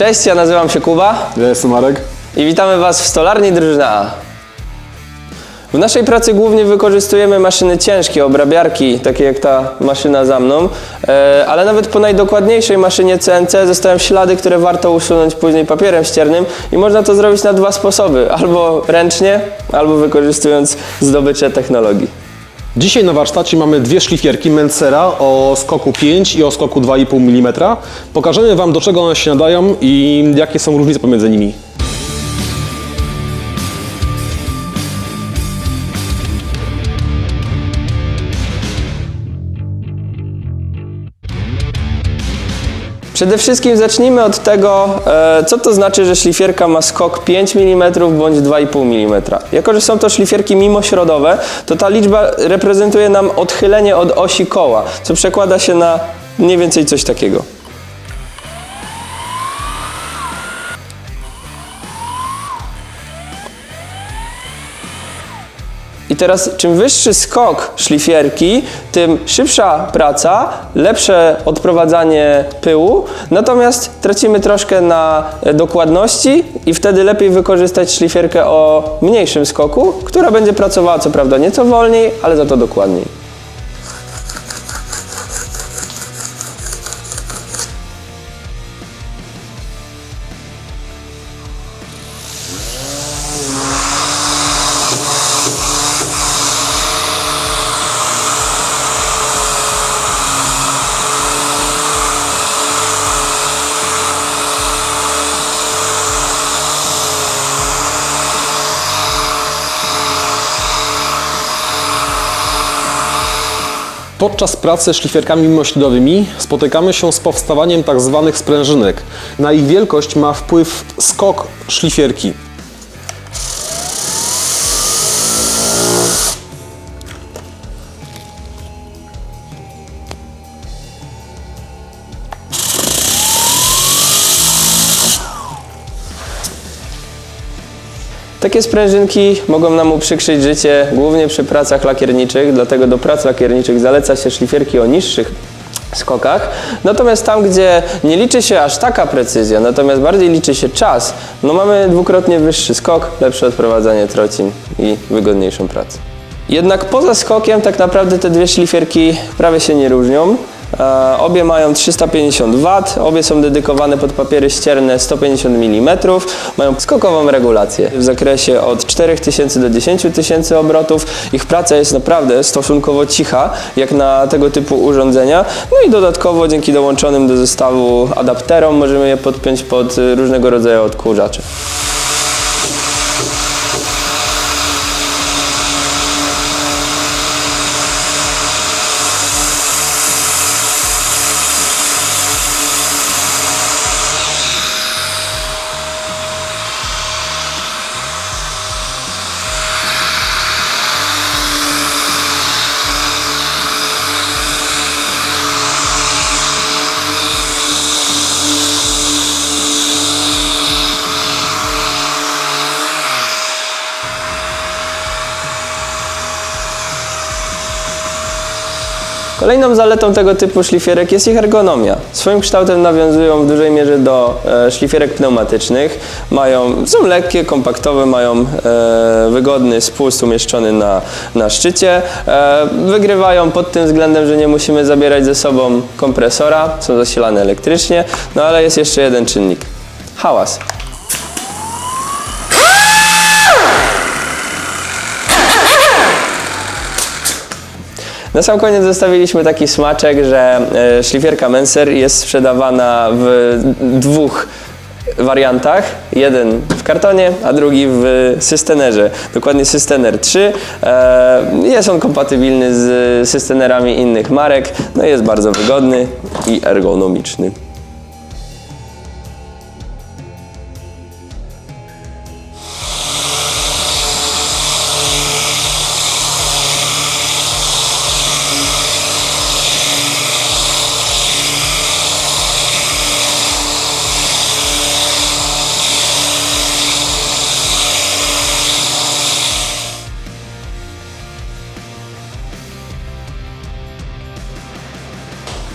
Cześć, ja nazywam się Kuba Ja jestem Marek. i witamy Was w stolarni Drużyna A. W naszej pracy głównie wykorzystujemy maszyny ciężkie, obrabiarki, takie jak ta maszyna za mną, e, ale nawet po najdokładniejszej maszynie CNC zostają ślady, które warto usunąć później papierem ściernym i można to zrobić na dwa sposoby, albo ręcznie, albo wykorzystując zdobycze technologii. Dzisiaj na warsztacie mamy dwie szlifierki Mencera o skoku 5 i o skoku 2,5 mm. Pokażemy Wam do czego one się nadają i jakie są różnice pomiędzy nimi. Przede wszystkim zacznijmy od tego, e, co to znaczy, że szlifierka ma skok 5 mm bądź 2,5 mm. Jako, że są to szlifierki mimośrodowe, to ta liczba reprezentuje nam odchylenie od osi koła, co przekłada się na mniej więcej coś takiego. Teraz czym wyższy skok szlifierki, tym szybsza praca, lepsze odprowadzanie pyłu, natomiast tracimy troszkę na e, dokładności i wtedy lepiej wykorzystać szlifierkę o mniejszym skoku, która będzie pracowała co prawda nieco wolniej, ale za to dokładniej. Podczas pracy szlifierkami mimośladowymi spotykamy się z powstawaniem tzw. sprężynek. Na ich wielkość ma wpływ skok szlifierki. Takie sprężynki mogą nam uprzykrzyć życie głównie przy pracach lakierniczych, dlatego do prac lakierniczych zaleca się szlifierki o niższych skokach. Natomiast tam, gdzie nie liczy się aż taka precyzja, natomiast bardziej liczy się czas, no mamy dwukrotnie wyższy skok, lepsze odprowadzanie trocin i wygodniejszą pracę. Jednak poza skokiem tak naprawdę te dwie szlifierki prawie się nie różnią. E, Obie mają 350 W, obie są dedykowane pod papiery ścierne 150 mm, mają skokową regulację w zakresie od 4000 do 10 tysięcy obrotów. Ich praca jest naprawdę stosunkowo cicha, jak na tego typu urządzenia. No i dodatkowo dzięki dołączonym do zestawu adapterom możemy je podpiąć pod różnego rodzaju odkurzacze. Kolejną zaletą tego typu szlifierek jest ich ergonomia. Swoim kształtem nawiązują w dużej mierze do e, szlifierek pneumatycznych. Mają, są lekkie, kompaktowe, mają e, wygodny spust umieszczony na, na szczycie. E, wygrywają pod tym względem, że nie musimy zabierać ze sobą kompresora, są zasilane elektrycznie, no ale jest jeszcze jeden czynnik. Hałas. Na sam koniec zostawiliśmy taki smaczek, że e, szlifierka Menser jest sprzedawana w dwóch wariantach. Jeden w kartonie, a drugi w systenerze. Dokładnie systener 3. E, Jest on kompatybilny z systenerami innych marek. No jest bardzo wygodny i ergonomiczny.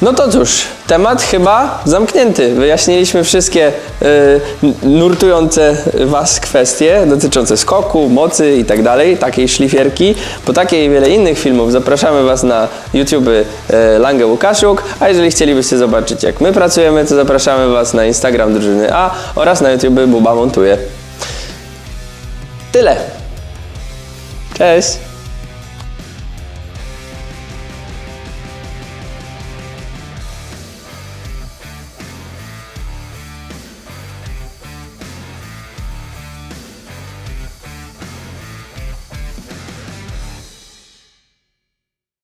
No to cóż, temat chyba zamknięty. Wyjaśniliśmy wszystkie y, nurtujące Was kwestie dotyczące skoku, mocy i tak dalej, takiej szlifierki. Po takiej i wiele innych filmów zapraszamy Was na YouTube y, Lange Łukaszuk, a jeżeli chcielibyście zobaczyć jak my pracujemy, to zapraszamy Was na Instagram drużyny A oraz na YouTube Buba Montuje. Tyle. Cześć!